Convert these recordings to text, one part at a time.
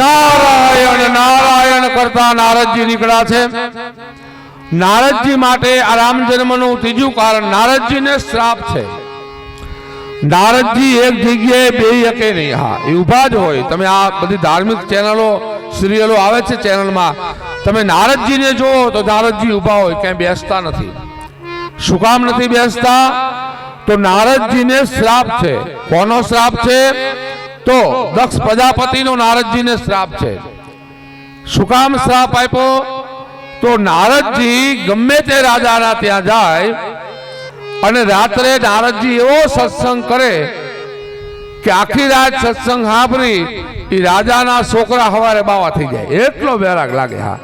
નારાયણ નારાયણ કરતા નારદજી નીકળ્યા છે. નારદજી માટે આ રામ જન્મનું ત્રીજું કારણ નારદજીને શ્રાપ છે. નારદજી એક જગ્યાએ બે એકે નહીં. હા, એ ઊભા જ હોય. તમે આ બધી ધાર્મિક ચેનલો, સિરિયલો આવે છે ચેનલમાં. તમે નારદજીને જુઓ તો નારદજી ઊભા હોય, ક્યાંય બેસતા નથી. શું કામ નથી બેસતા? તો નારદજીને શ્રાપ છે. કોનો શ્રાપ છે? તો દક્ષ પ્રજાપતિનો નારદજીને શ્રાપ છે. શું કામ શ્રાપ આપ્યો? તો નારદજી ગમે તે રાજાના ત્યાં જાય અને રાત્રે નારદજી એવો સત્સંગ કરે કે આખી રાત સત્સંગ સાંભળી એ રાજાના છોકરા હવારે બાવા થઈ જાય. એટલો બેરાગ લાગે હા.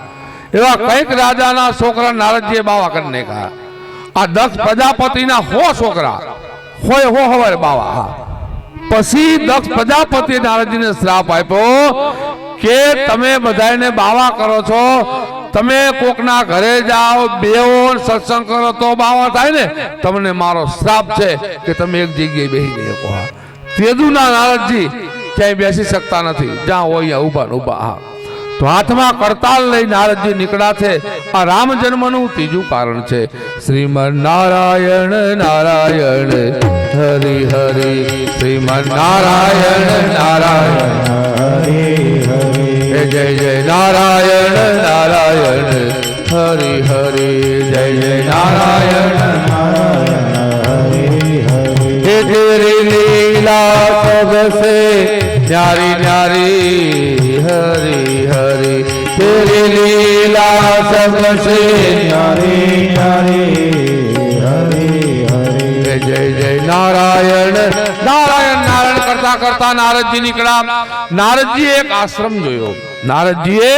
એવા કંઈક રાજાના છોકરા નારદજીએ બાવા કરી નાખ્યા. આ દક્ષ પ્રજાપતિના હો છોકરા, હોય હો હવારે બાવા હા. પછી દક્ષ પ્રજાપતિ નારદજીને શ્રાપ આપ્યો કે તમે બધાને બાવા કરો છો. તમે કોકના ઘરે જાઓ બેઓ સત્સંગ કરો તો બાવા થાય ને. તમને મારો શ્રાપ છે કે તમે એક જગ્યાએ બેસી શકો તેદુના નારદજી ક્યાંય બેસી શકતા નથી. જ્યાં હોય ઊભા ઊભા. હા. તો હાથમાં કરતાલ લઈ નારદજી નીકળ્યા છે. આ રામ જન્મનું ત્રીજું કારણ છે. શ્રીમન નારાયણ નારાયણ, હરિ હરિ. શ્રીમન નારાયણ નારાયણ હે જય જય નારાયણ નારાયણ, હરિ હરિ. જય જય નારાયણ હે તેરી લીલા સબસે ન્યારી ન્યારી. હરી તેરી લીલા સબસે ન્યારી ન્યારી હરી હરી જય જય જય નારાયણ નારાયણ કરતા કરતા નારદજી નીકળ્યા નારદજી એક આશ્રમ જોયો નારદજીએ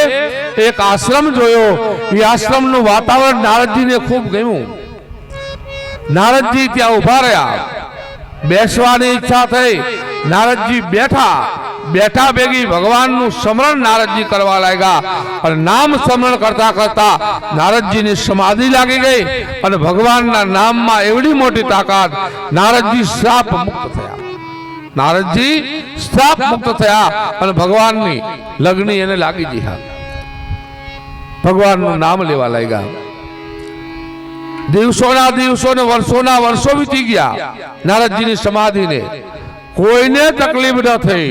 એક આશ્રમ જોયો એ આશ્રમનું વાતાવરણ નારદજીને ખૂબ ગયું નારદજી ત્યાં ઊભા રહ્યા। બેસવાની ઈચ્છા થઈ। નારદજી બેઠા। બેઠા ભેગી ભગવાનનું સ્મરણ નારદજી કરવા લાગ્યા. અને નામ સ્મરણ કરતા કરતા નારદજીની સમાધિ લાગી ગઈ અને ભગવાનના નામમાં એવડી મોટી તાકાત નારદજી શ્રાપ મુક્ત થયા. નારદજી શ્રાપ મુક્ત થયા અને ભગવાનની લગ્ની એને લાગી જી હા ભગવાનનું નામ લેવા લાગ્યા. દિવસોના દિવસો ને વર્ષોના વર્ષો વીતી ગયા. નારદજીની સમાધિને કોઈને તકલીફ ન થઈ.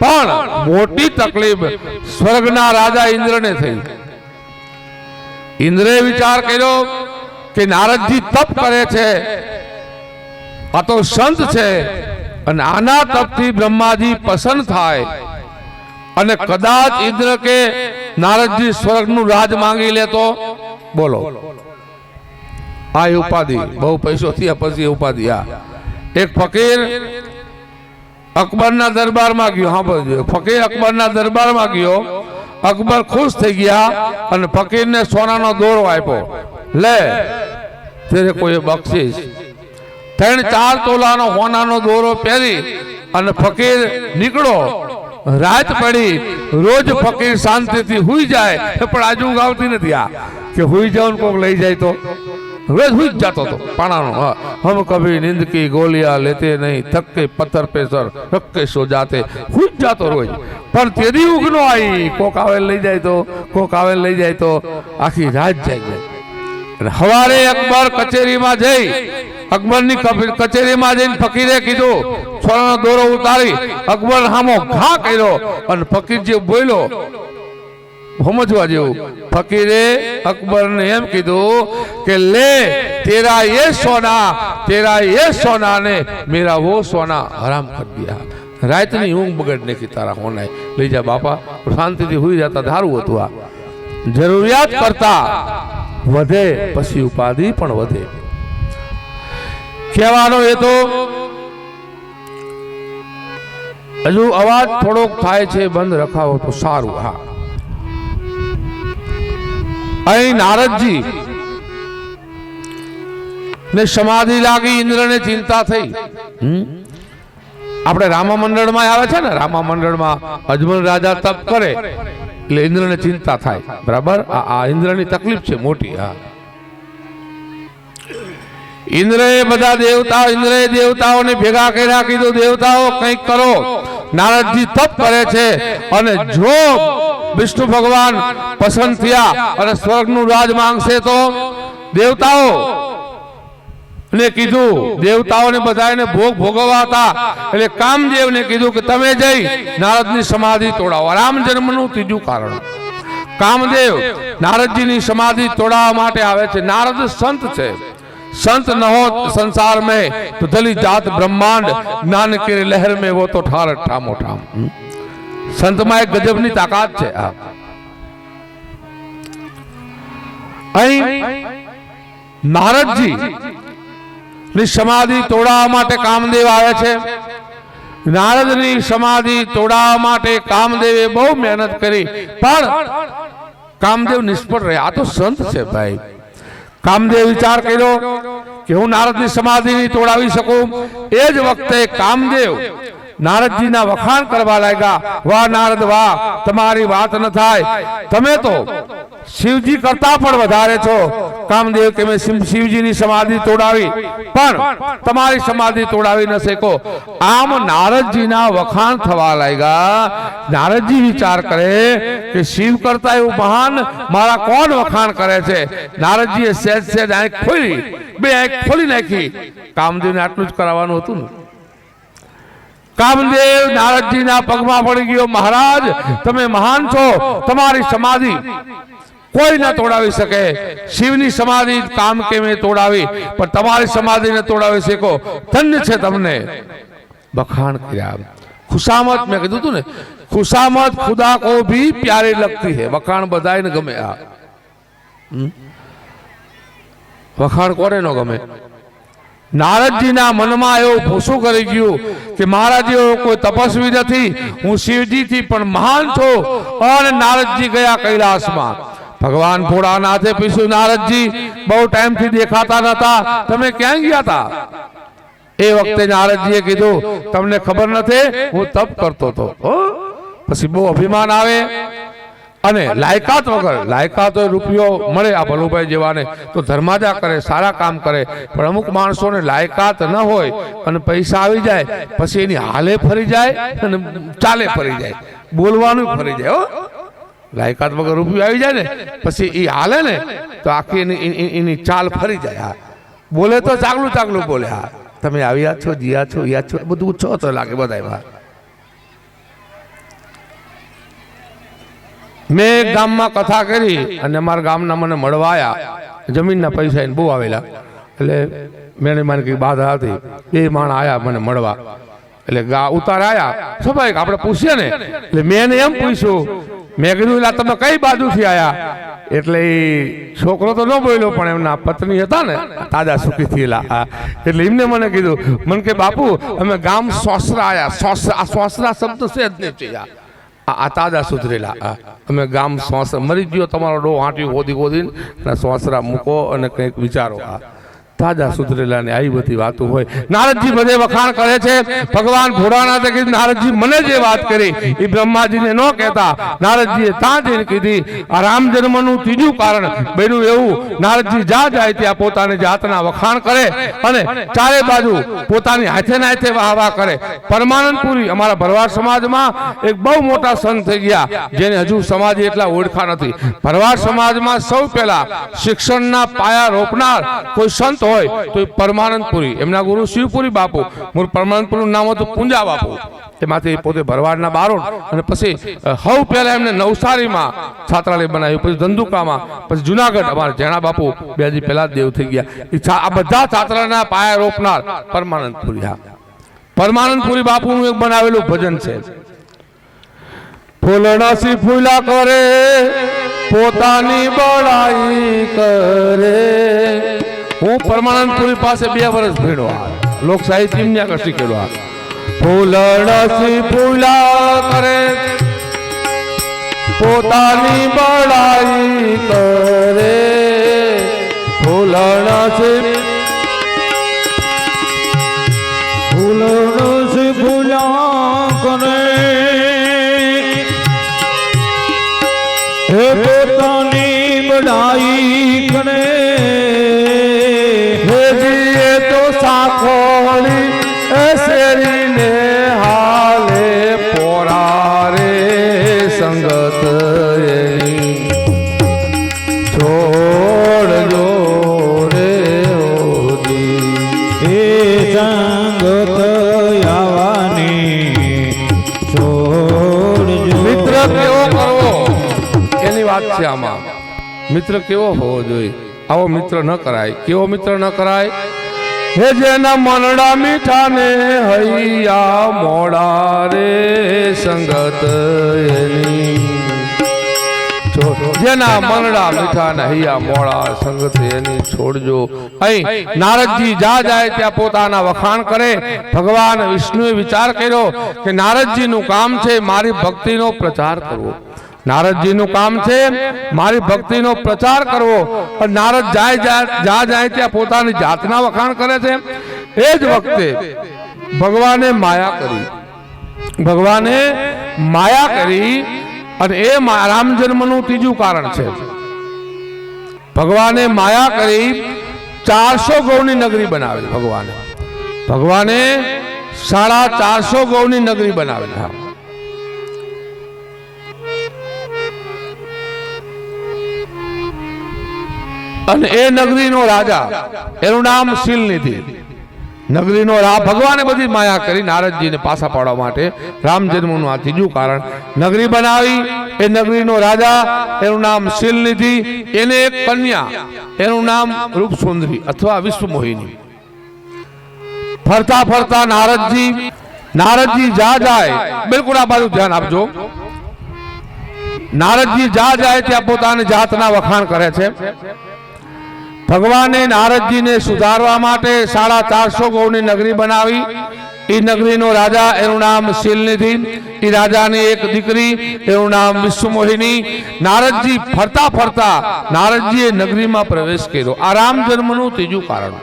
પણ મોટી તકલીફ સ્વર્ગના રાજા ઇન્દ્રને થઈ. ઇન્દ્રે વિચાર કર્યો કે નારદજી તપ કરે છે, આ તો સંત છે, અને આના તપથી બ્રહ્માજી પસંદ થાય. અને કદાચ ઇન્દ્ર કે નારદજી સ્વર્ગનું રાજ માંગી લે તો બોલો. આ ઉપાધિ, બહુ પૈસો થયા પછી ઉપાધિ, આ. એક ફકીર અકબરના દરબારમાં ગયો. બધું ફકીર અકબરના દરબારમાં ગયો. અકબર ખુશ થઈ ગયા અને ફકીરને સોનાનો દોરો આપ્યો. લે તેને કોઈ બક્ષીશ ત્રણ ચાર તોલાનો હોનાનો દોરો પહેરી અને ફકીર નીકળો. રાત પડી. રોજ ફકીર શાંતિથી હુઈ જાય. પણ આજુ ગાવતી નથી આ. કે હુઈ જાવ કોઈક લઈ જાય તો. વેજ જતો હતો, પાણાનો હમ કભી નિંદકી ગોલિયા લેતે નહીં, થક્કે પથ્થર પે સર રક્કે સો જાતે. હું જાતો રોજ. પણ તેદી ઊંઘ નો આવી કોક આવે લઈ જાય તો, કોક આવે લઈ જાય તો, આખી રાત જાય. જાય હવારે અકબર કચેરીમાં જઈ, અકબરની કચેરીમાં જઈને ફકીરે કીધું છોરાનો દોરો ઉતારી. અકબર હામો ઘા કર્યો અને ફકીર જે બોલ્યો સમજવા જેવું. ફકીરે અકબર ને એમ કીધું કે લે, તેરા એ સોના, તેરા એ સોના ને મેરા વો સોના હરામ કર દિયા. રાતની ઊંઘ બગડ નાખી તારા હોનાય લઈ જા બાપા, શાંતિથી હોઈ જતા ધારું હતું આ. જરૂરિયાત કરતા વધે, પછી ઉપાધિ પણ વધે. કહેવાનો એ તો હજુ અવાજ થોડોક થાય છે, બંધ રખાવો તો સારું, હા. અહીં નારદજી. ને સમાધિ લાગી ઇન્દ્રને ચિંતા થઈ? આપણે રામા મંડળમાં આવે છે ને રામા મંડળમાં અજમલ રાજા તપ કરે, એટલે ઇન્દ્રને ચિંતા થાય. બરાબર? આ ઇન્દ્રની તકલીફ છે મોટી, હા. ઇન્દ્રએ બધા દેવતા ઇન્દ્રએ દેવતાઓને ભેગા કર્યા, કીધું, દેવતાઓ, કંઈક કરો. નારદજી તપ કરે છે અને જો વિષ્ણુ ભગવાન પસંદ થયા અને સ્વર્ગનું રાજ માંગશે તો દેવતાઓ ને કીધું દેવતાઓને બધાને ભોગ ભોગવવા હતા એટલે કામદેવને કીધું કે તમે જઈ નારદની સમાધિ તોડાવો રામ જન્મનું ત્રીજું કારણ કામદેવ નારદજીની સમાધિ તોડાવવા માટે આવે છે નારદ સંત છે संत न हो संसार में तो दली जात ब्रह्मांड ज्ञान के लहर में वो तो ठार ठामो ठाम સંતમાં એક ગજબની તાકાત છે અહીં નારદજી ની સમાધિ તોડાવવા માટે કામદેવ આવે છે. નારદની સમાધિ તોડાવવા માટે કામદેવે બહુ મહેનત કરી, પણ કામદેવ નિષ્ફળ રહ્યા. આ તો સંત છે ભાઈ. કામદેવ વિચાર કર્યો કે હું નારદની સમાધિ તોડાવી શકું. એ જ વખતે કામદેવ નારદજીના વખાણ કરવા લાગ્યા, વાહ નારદ, વાહ, તમારી વાત ન થાય. તમે તો શિવજી કરતા પણ વધારે છો. કામદેવ કે મેં શિવ- શિવજીની સમાધિ તોડાવી, પણ તમારી સમાધિ તોડાવી ન શકો. આમ નારદજીના વખાણ થવા લાગ્યા. નારદજી વિચાર કરે કે શિવ કરતા એવું મહાન મારા કોણ વખાણ કરે છે? નારદજીએ સહેજ સહેજ આંખ ખોલી, બે આંખ ખોલી નાખી. કામદેવને આટલું જ કરાવવાનું હતું ને? કામદેવ નારદજીના પગમાં પડી ગયો. મહારાજ, તમે મહાન છો. તમારી સમાધિ કોઈ ના તોડાવી શકે. શિવની સમાધિ કામ કેમે તોડાવી, પણ તમારી સમાધિ ને તોડાવી શકો. ધન્ય છે તમને. બખાણ કર્યા ખુશામત, મેં કીધું હતું ને, ખુશામત ખુદા કો ભી પ્યારે લગતી હે. વખાણ બધાને ગમે આ? વખાણ કોને ન ગમે? નારદજીના મનમાં એવો ભૂસું કરી ગયું કે મારા જેવો કોઈ તપસ્વી નથી. હું શિવજીથી પણ મહાન છું. અને નારદજી ગયા કૈલાસમાં. ભગવાન ભોળાનાથે પીશું નારદજી બહુ ટાઈમથી દેખાતા નતા. તમે ક્યાં ગયા હતા એ વખતે નારદજીએ કીધું તમને ખબર નથી હું તપ કરતો હતો. પછી બહુ અભિમાન આવે. અને લાયકાત વગર લાયકાત રૂપિયો મળે આ ભલુભાઈ જેવાને તો ધર્માદા કરે સારા કામ કરે પણ અમુક માણસોને લાયકાત ન હોય અને પૈસા આવી જાય પછી એની હાલે ફરી જાય અને ચાલે ફરી જાય. બોલવાનું ફરી જાય હો. લાયકાત વગર રૂપિયો આવી જાય ને પછી એ હાલે ને તો આખી એની એની- ચાલ ફરી જાય હા. બોલે તો ચાગલું ચાગલું બોલે હા. તમે આવ્યા છો જીયા છો યા છો બધું છો તો લાગે બધા મેં ગામમાં કથા કરી અને અમારા ગામના મને મળવા આવ્યા જમીનના પૈસા એને બહુ આવેલા. એટલે મેં માને કઈ બાધા હતી. એ માણ આવ્યા મને મળવા. એટલે ગા ઉતાર આયા. સ્વાભાવિક આપણે પૂછીએ ને? એટલે મેં એને એમ પૂછ્યું. મેં કીધું એટલે તમે કઈ બાજુથી આવ્યા એટલે એ છોકરો તો ન બોલ્યો, પણ એમના પત્ની હતા ને, તાજા સુખી થયેલા. એટલે એમને મને કીધું, મને કે, બાપુ, અમે ગામ સોસરા આવ્યા સોસરા સોસરા શબ્દ છે જ નહીં આ તાજા સુધરેલા. અમે ગામ શ્વાસ મરી ગયો તમારો ડો આંટ્યો હોદી હોદીને શ્વાસરા મૂકો અને કંઈક વિચારો. આ તાજા સુધરેલાની આવી બધી વાતો હોય. નારદજી બધે વખાણ કરે છે. ભગવાન ભોળાનાથે કીધું નારદજી મને જે વાત કરી એ બ્રહ્માજીને ન કહેતા. નારદજીએ ત્યાં જઈને કીધી આ રામ જન્મનું ત્રીજું કારણ બન્યું એવું. નારદજી જા જાય ત્યાં પોતાની જાતના વખાણ કરે અને ચારે બાજુ પોતાની હાથે ને હાથે વાહ વાહ કરે. પરમાનંદપુરી અમારા ભરવાડ સમાજમાં એક બહુ મોટા સંત થઈ ગયા જેને હજુ સમાજ એટલા ઓળખા નથી. ભરવાડ સમાજમાં સૌ પહેલા શિક્ષણના પાયા રોપનાર કોઈ સંત હોય તો એ પરમાનંદપુરી. એમના ગુરુ શિવપુરી બાપુ. મૂળ પરમાનંદપુરનું નામ હતું પૂંજા બાપુ તેમાંથી પોતે ભરવાડના બારોડ અને પછી હવ પહેલા એમને નવસારીમાં છાત્રાલય બનાવ્યું પછી ધંધુકામાં પછી જુનાગઢ. અમારા જેણા બાપુ બે હજી પહેલા દેવ થઈ ગયા. એ આ બધા છાત્રાના પાયા રોપનાર પરમાનંદપુરી હા. પરમાનંદપુરી બાપુનું એક બનાવેલું ભજન છે. ફૂલણાસી ફૂલા કરે પોતાની બળાઈ કરે. હું પરમાનંદપુરી પાસે બે વર્ષ ભીડો લોક સાહિત્ય આગળ શીખેલો આ. ફૂલણાસી ફૂલા કરે. પોતાની બળાઈ કરે. ફૂલણાસી મિત્ર કેવો હોવો જોઈએ? આવો મિત્ર ન કરાય. કેવો મિત્ર ન કરાય? હે જેના મનડા મીઠા ને હૈયા મોડા રે સંગત એની. જેના મનડા મીઠા ને હૈયા મોડા સંગત એની છોડજો. અહીં નારદજી જા જાય ત્યાં પોતાના વખાણ કરે. ભગવાન વિષ્ણુએ વિચાર કર્યો કે નારદજીનું કામ છે મારી ભક્તિનો પ્રચાર કરવો. નારદજીનું કામ છે. મારી ભક્તિનો પ્રચાર કરવો. પણ નારદ જાય જા- જા જાય ત્યાં પોતાની જાતના વખાણ કરે છે. એ જ વખતે ભગવાને માયા કરી. ભગવાને માયા કરી અને એ રામ જન્મનું ત્રીજું કારણ છે. ભગવાને માયા કરી ચારસો ગૌની નગરી બનાવેલી ભગવાને. ભગવાને સાડા ચારસો ગૌની નગરી બનાવેલી. હા અને એ નગરીનો રાજા, એનું નામ શીલનિધિ. નગરીનો રા, ભગવાને બધી માયા કરી નારદજીને પાછા પાડવા માટે રામ જન્મનું આ ત્રીજું કારણ. નગરી બનાવી, એ નગરીનો રાજા, એનું નામ શીલનિધિ, એને એક કન્યા, એનું નામ રૂપસુંદરી અથવા વિશ્વમોહિની. ફરતા ફરતા નારદજી નારદજી જા જાય, બિલકુલ આ બાજુ ધ્યાન આપજો. નારદજી જા જાય ત્યાં પોતાની જાતના વખાણ કરે છે. ભગવાને નારદજીને સુધારવા માટે સાડા ચારસો ગૌની નગરી બનાવી. એ નગરીનો રાજા, એનું નામ શીલનિધિ. એ રાજાની એક દીકરી, એનું નામ વિશ્વમોહિની નારદજી ફરતા ફરતા નારદજીએ નગરીમાં પ્રવેશ કર્યો. આ રામ જન્મનું ત્રીજું કારણ.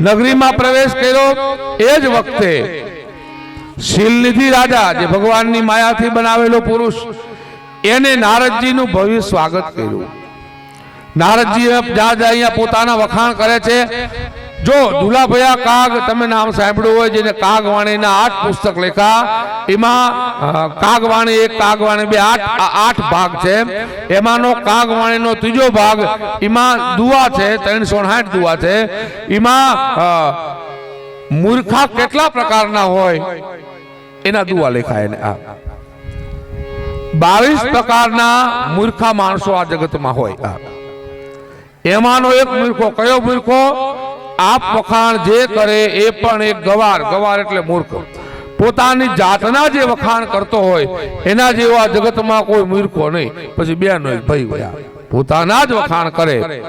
નગરીમાં પ્રવેશ કર્યો એ જ વખતે શીલનિધિ રાજા, જે ભગવાનની માયાથી બનાવેલો પુરુષ, એને નારદજીનું ભવ્ય સ્વાગત કર્યું. નારદજી જ્યાં અહીંયા પોતાના વખાણ કરે છે. જો દુલાભયા કાગ તમે નામ સાંભળ્યું હોય જેને કાગવાણીના આઠ પુસ્તક લેખા એમાં કાગવાણી એક, કાગવાણી બે, આઠ આઠ ભાગ છે. એમાંનો કાગવાણીનો ત્રીજો ભાગ એમાં દુઆ છે, ત્રણસો સાઠ દુવા છે. એમાં મૂર્ખા કેટલા પ્રકારના હોય, એના દુવા લેખાય એને, આ. બાવીસ પ્રકારના મૂર્ખા માણસો આ જગતમાં હોય, આ. એમાંનો એક મૂર્ખો, કયો મૂર્ખો? આપ વખાણ જે કરે એ પણ એક ગવાર ગવાર એટલે મૂર્ખ. પોતાની જાતના જે વખાણ કરતો હોય, એના જેવા જગતમાં કોઈ મૂર્ખો નહીં. પછી બે નો ભાઈ ગયા પોતાના જ વખાણ કરે.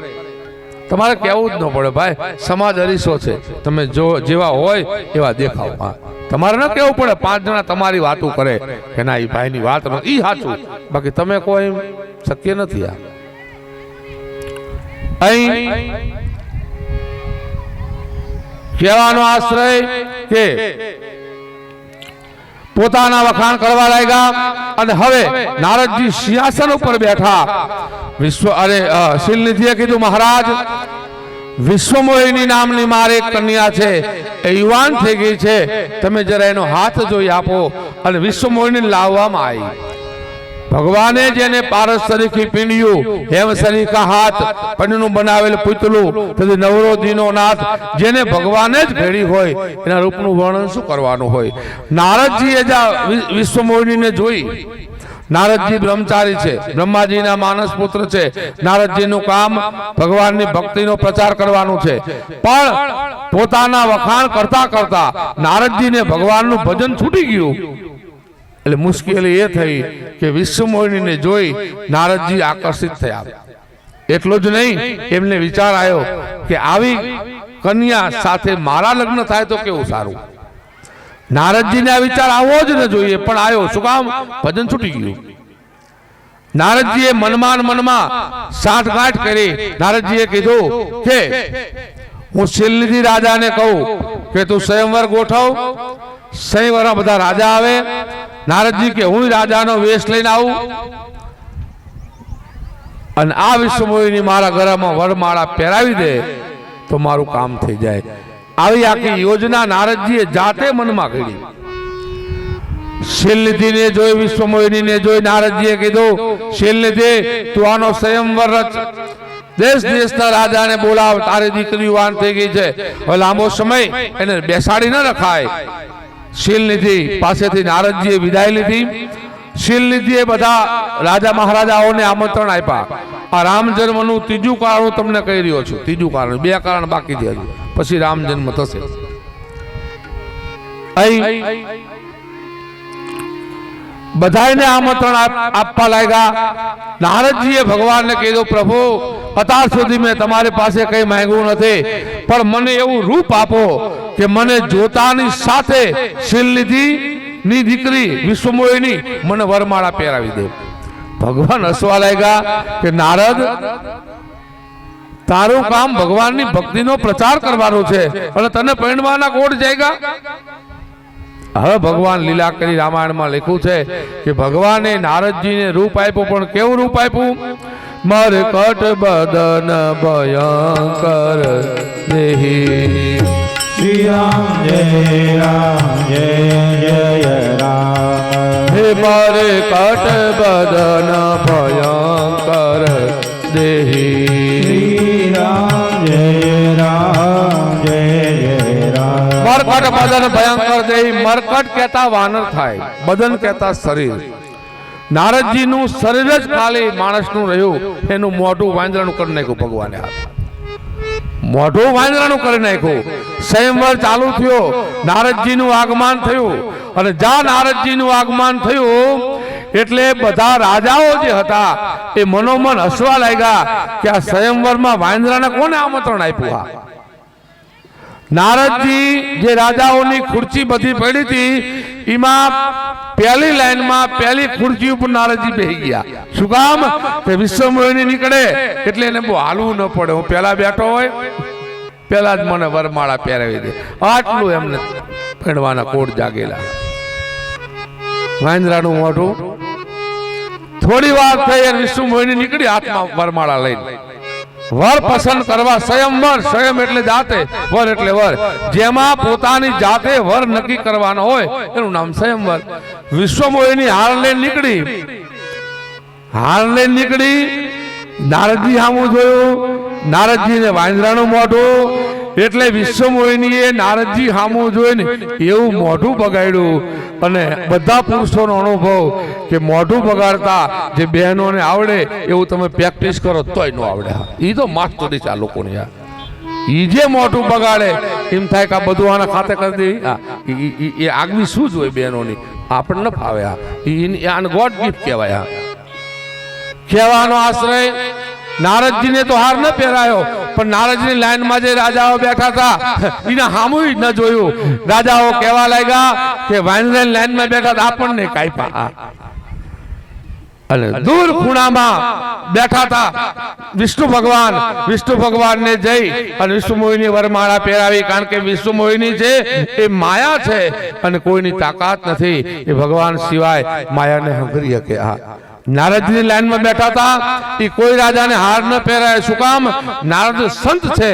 તમારે કહેવું જ ન પડે, ભાઈ. સમાજ અરીસો છે. તમે જો, જેવા હોય, એવા દેખાવ. તમારે ન કહેવું પડે, પાંચ જણા તમારી વાતો કરે. કે ના એ ભાઈની વાત એ સાચું. બાકી તમે કોઈ શક્ય નથી આ. અહીં કહેવાનો આશ્રય કે પોતાના વખાણ કરવા લાગ્યા અને હવે નારદજી સિંહાસન ઉપર બેઠા. વિશ્વ અરે શિલનિધિએ કીધું, મહારાજ, વિશ્વમોહિની નામની મારે એક કન્યા છે. એ યુવાન થઈ ગઈ છે. તમે જરા એનો હાથ જોઈ આપો. અને વિશ્વમોહિની લાવવામાં આવી. ભગવાને જેને પારસ તરીકે પીણ્યું, હેમ સરીખા હાથ, પન્નનું બનાવેલ પુતલું તેથી નવરો દીનો નાથ, જેને ભગવાને જ ભેળી હોય, એના રૂપનું વર્ણન શું કરવાનું હોય? નારદજીએ જ વિશ્વમોહિનીને જોઈ. નારદજી બ્રહ્મચારી છે, બ્રહ્માજીના માનસ પુત્ર છે. નારદજીનું કામ ભગવાનની ભક્તિનો પ્રચાર કરવાનું છે. પણ પોતાના વખાણ કરતા કરતા નારદજીને ભગવાનનું ભજન છૂટી ગયું. એટલે મુશ્કેલી એ થઈ કે વિશ્વમોહિનીને જોઈ નારદજી આકર્ષિત થયા. એટલું જ નહીં, એમને વિચાર આવ્યો કે આવી કન્યા સાથે મારા લગ્ન થાય તો કેવું સારું? નારદજીને આ વિચાર આવવો જ ન જોઈએ, પણ આવ્યો. શું કામ? ભજન છૂટી ગયું. નારદજીએ મનમાં મનમાં સાઠગાંઠ કરી. નારદજીએ કીધું કે હું શિલનિધિ રાજાને કહું કે તું સ્વયંવર ગોઠવ. સ્વયંવરમાં બધા રાજા આવે. નારદજી કે, હું રાજાનો વેશ લઈને આવું. અને આ વિશ્વમોહિની મારા ઘરમાં વરમાળા પહેરાવી દે તો મારું કામ થઈ જાય. આવી આખી યોજના નારદજીએ જાતે મનમાં કરી. શિલનિધિને જોઈ, વિશ્વમોહિનીને જોઈ, નારદજીએ કીધું શિલનિધિ તું આનો સ્વયંવર રચ. દેશ દેશના રાજાને બોલાવ તારી દીકરી વાન થઈ ગઈ છે. હવે લાંબો સમય એને બેસાડી ન રખાય. શીલનિધિ પાસેથી નારદજીએ વિદાય લીધી. શીલનિધિએ બધા રાજા મહારાજાઓને આમંત્રણ આપ્યા. આ રામ જન્મનું ત્રીજું કારણ તમને કહી રહ્યો છું. ત્રીજું કારણ બે કારણ બાકી છે પછી રામ જન્મ થશે. અહીં બધાને આમંત્રણ આપ- આપવા લાગ્યા. નારદજીએ ભગવાનને કીધું, પ્રભુ, અત્યાર સુધી મેં તમારી પાસે કઈ માંગ્યું નથી, પણ મને એવું રૂપ આપો કે મને જોતાની સાથે શીલનિધિ ની દીકરી વિશ્વમોહિની મને વરમાળા પહેરાવી દે. ભગવાન હસવા લાગ્યા કે, નારદ, તારું કામ ભગવાનની ભક્તિનો પ્રચાર કરવાનો છે અને તને પરિણવાના કોડ જાયગા? હવે ભગવાન લીલા કરી રામાયણમાં લખ્યું છે કે ભગવાને નારદજીને રૂપ આપ્યું, પણ કેવું રૂપ આપ્યું? મારે કટ બદન ભયંકર દેહી. શ્રી રામ જય રામ જય જય રામ હે મારે કટ બદન ભયંકર દેહી. મરકટ બદન ભયંકર દેહી મરકટ કહેતા વાનર થાય બદન કહેતા શરીર. નારદજીનું શરીર જ ખાલી માણસનું રહ્યું એનું મોઢું વાંદરાનું કરી નાખ્યું ભગવાને હાથ. મોઢું વાંદરાનું કરી નાખ્યું. સ્વયંવર ચાલુ થયો નારદજીનું આગમન થયું. અને જા નારદજીનું આગમન થયું એટલે બધા રાજાઓ જે હતા એ મનોમન હસવા લાગ્યા કે આ સ્વયંવરમાં વાંદરાને કોને આમંત્રણ આપ્યું આ? નારદજી જે રાજાઓની ખુરચી બધી પડી હતી એમાં પહેલી લાઈનમાં પહેલી ખુરચી ઉપર નારદજી બેસી ગયા. શું કામ? કે વિશ્વમોહિની નીકળે એટલે એને બહુ હાલવું ન પડે. હું પહેલા બેઠો હોય પહેલા જ મને વરમાળા પહેરાવી દે. આટલું એમને ભણવાના કોડ જાગેલા. મહેન્દ્રાનું મોઢું. થોડી વાર થઈ વિશ્વમોહિની નીકળી હાથમાં વરમાળા લઈને. વર પસંદ કરવા સ્વયંવર સ્વયં એટલે જાતે. વર એટલે વર. જેમાં પોતાની જાતે વર નક્કી કરવાનો હોય, એનું નામ સ્વયંવર વિશ્વમોહિની હાર લઈને નીકળી. હાર લઈને નીકળી, નારદજી સામું જોયું. નારદજીને વાંદરાનું મોઢું એટલે વિશ્વમોહિનીએ નારદજી સામું જોઈને એવું મોઢું બગાડ્યું. અને બધા પુરુષોનો અનુભવ કે મોઢું બગાડતા જે બહેનોને આવડે, એવું તમે પ્રેક્ટિસ કરો તોય ન આવડે. એ તો માસ્ટરી છે આ લોકોની આ એ જે મોઢું બગાડે, એમ થાય કે આ બધું આના ખાતે કરી દે. એ આગવી શું જ હોય બહેનોની? આપણને ન ફાવે આ આને ગોડ ગિફ્ટ કહેવાય આ કહેવાનો આશ્રય નારદજીને તો હાર ન પહેરાયો. પણ નારદની લાઈનમાં જે રાજાઓ બેઠા હતા, એને હામુય ન જોયું. રાજાઓ કહેવા લાગ્યા કે વાંદરાની લાઈનમાં બેઠા આપણને કાપ્યા. અને દૂર ખૂણામાં બેઠા હતા. વિષ્ણુ ભગવાન, વિષ્ણુ ભગવાનને જઈ અને વિષ્ણુ મોહિની વરમાળા પહેરાવી, કારણ કે વિષ્ણુ મોહિની છે એ માયા છે અને કોઈની તાકાત નથી. એ ભગવાન સિવાય માયાને હંગરી શકે હા નારદની લાઈનમાં બેઠા હતા એ કોઈ રાજાને હાર ન પહેરાય. શું કામ? નારદ સંત છે.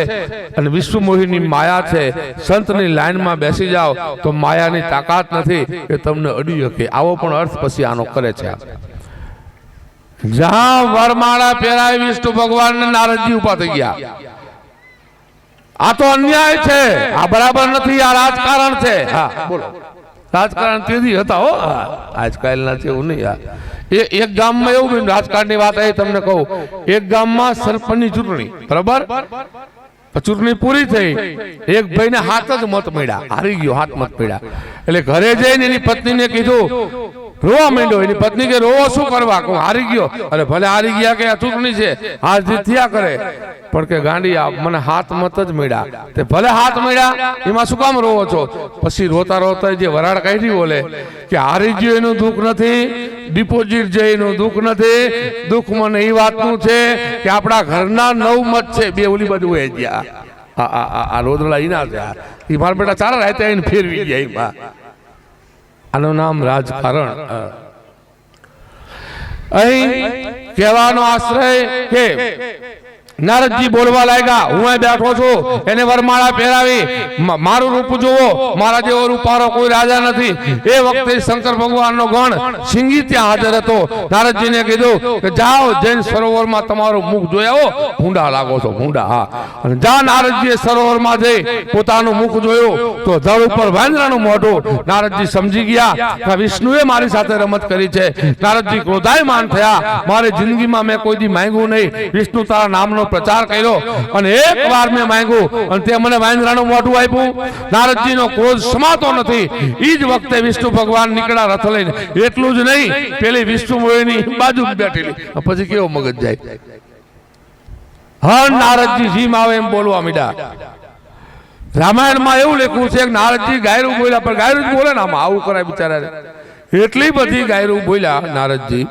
અને વિશ્વ મોહિની માયા છે. સંતની લાઈનમાં બેસી જાઓ તો માયાની તાકાત નથી કે તમને અડી શકે આવો પણ અર્થ પછી આનો કરે છે. જ્યાં વરમાળા પહેરાય વિષ્ણુ ભગવાન ને નારદજી ઊભા થઈ ગયા. આ તો અન્યાય છે. આ બરાબર નથી. આ રાજકારણ છે. હા બોલો. રાજકારણ તેથી હતા હો. આજકાલના છે એવું નહીં. એ એક ગામમાં એવું રાજકારણની વાત એ તમને કહું. એક ગામમાં સરપંચની ચૂંટણી, બરાબર? ચૂંટણી પૂરી થઈ, એક ભાઈને હાથ જ મત મળ્યા, હારી ગયો, હાથ મત મળ્યા. એટલે ઘરે જઈને એની પત્નીને કીધું રોવા માંડ્યો એની પત્ની કે રોવો શું કરવા? કહું હારી ગયો. અરે ભલે હારી ગયા કે ચૂંટણી છે હાર જીત થયા કરે. પણ કે ગાંડી મને હાથ મત જ મળ્યા. તે ભલે હાથ મળ્યા એમાં શું કામ રોવો છો? પછી રોતા રોતા જે વરાળ કાઢી બોલે કે હારી ગયો એનું દુઃખ નથી ડિપોઝિટ છે એનું દુઃખ નથી. દુઃખ મને એ વાતનું છે કે આપણા ઘરના નવ મત છે બે ઓલી બાજુ એ ગયા. આ આ આ- રોદડા ઈના છે એ મારા બેટા ચારા રાતે આવીને ફેરવી ગયા એમાં. આનું નામ રાજકારણ અહીં કહેવાનો આશ્રય કે નારદજી બોલવા લાગ્યા હું બેઠો છું એને વરમાળા પહેરાવી. મારું રૂપ જુઓ મારા જેવો રૂપારો કોઈ રાજા નથી. એ વખતે શંકર ભગવાનનો ગણ સિંગી ત્યાં હાજર હતો. નારદજીને કીધું કે જાઓ જૈન સરોવરમાં તમારું મુખ જોઈ આવો. ભૂંડા લાગો છો ભૂંડા હા. અને જા નારદજીએ સરોવરમાં જઈ પોતાનું મુખ જોયું. તો ધડ ઉપર વાંદરાનું મોઢું. નારદજી સમજી ગયા કે વિષ્ણુએ મારી સાથે રમત કરી છે. નારદજી ક્રોધાયમાન થયા. મારી જિંદગીમાં મેં કોઈ દી માંગ્યું નહીં. વિષ્ણુ તારા નામનો પ્રચાર કર્યો અને એક મેં માંગ્યું અને તે મને વાંદરાનું મોઢું આપ્યું. નારદજીનો ક્રોધ સમાતો નથી. એ જ વખતે વિષ્ણુ ભગવાન નીકળ્યા રથ લઈને. એટલું જ નહીં, પેલી વિષ્ણુ મોહિની બાજુ બેઠેલી. પછી કેવો મગજ જાય? હર નારદજી જીમ આવે એમ બોલવા મીડા રામાયણમાં એવું લખ્યું છે કે નારદજી ગાયરું બોલ્યા, પણ ગાયરું બોલે ને આમાં આવું કરાય બિચારા એટલી બધી ગાયરું બોલ્યા નારદજી.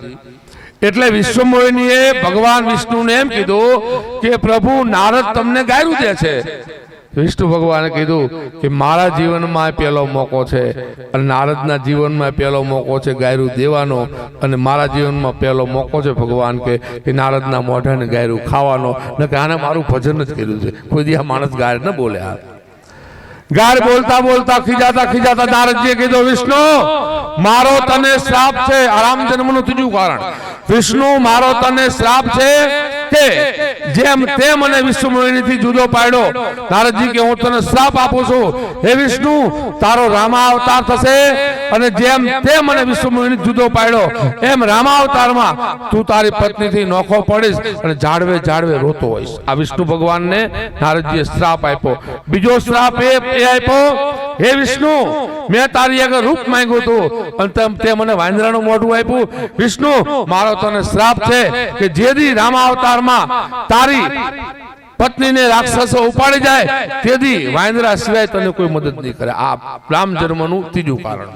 એટલે વિશ્વમોહિનીએ ભગવાન વિષ્ણુને એમ કીધું કે પ્રભુ નારદ તમને ગાયું દે છે. વિષ્ણુ ભગવાને કીધું કે મારા જીવનમાં પહેલો મોકો છે. અને નારદના જીવનમાં પહેલો મોકો છે ગાયરું દેવાનો. અને મારા જીવનમાં પહેલો મોકો છે ભગવાન કે કે નારદના મોઢાને ગાયરું ખાવાનો. ને કે આને મારું ભજન જ કર્યું છે. કોઈ દી આ માણસ ગાય ન બોલે આ. ગાર બોલતા બોલતા, ખીજાતા ખીજાતા નારદજીએ કીધું, વિષ્ણુ, મારો તને શ્રાપ છે. આરામ જન્મનું ત્રીજું કારણ. વિષ્ણુ, મારો તને શ્રાપ છે કે જેમ તે મને વિશ્વમોહિનીથી જુદો પાડ્યો. નારદજી કે, હું તને શ્રાપ આપું છું. હે વિષ્ણુ, તારો રામા અવતાર થશે અને જેમ તે મને વિશ્વમોહિની જુદો પાડ્યો, એમ રામા અવતારમાં તું તારી પત્નીથી નોખો પડીશ અને જાળવે જાળવે રોતો હોઈશ. આ વિષ્ણુ ભગવાનને નારદજીએ શ્રાપ આપ્યો. બીજો શ્રાપ એ આપ્યો હે વિષ્ણુ મેં તારી આગળ રૂપ માંગ્યું હતું તેમ તે મને વાંદરાનું મોઢું આપ્યું. વિષ્ણુ મારો તને શ્રાપ છે કે જેથી રામા અવતારમાં તારી પત્નીને રાક્ષસો ઉપાડી જાય તેથી વાંદરા સિવાય તને કોઈ મદદ નહીં કરે. આ રામ જન્મનું ત્રીજું કારણ.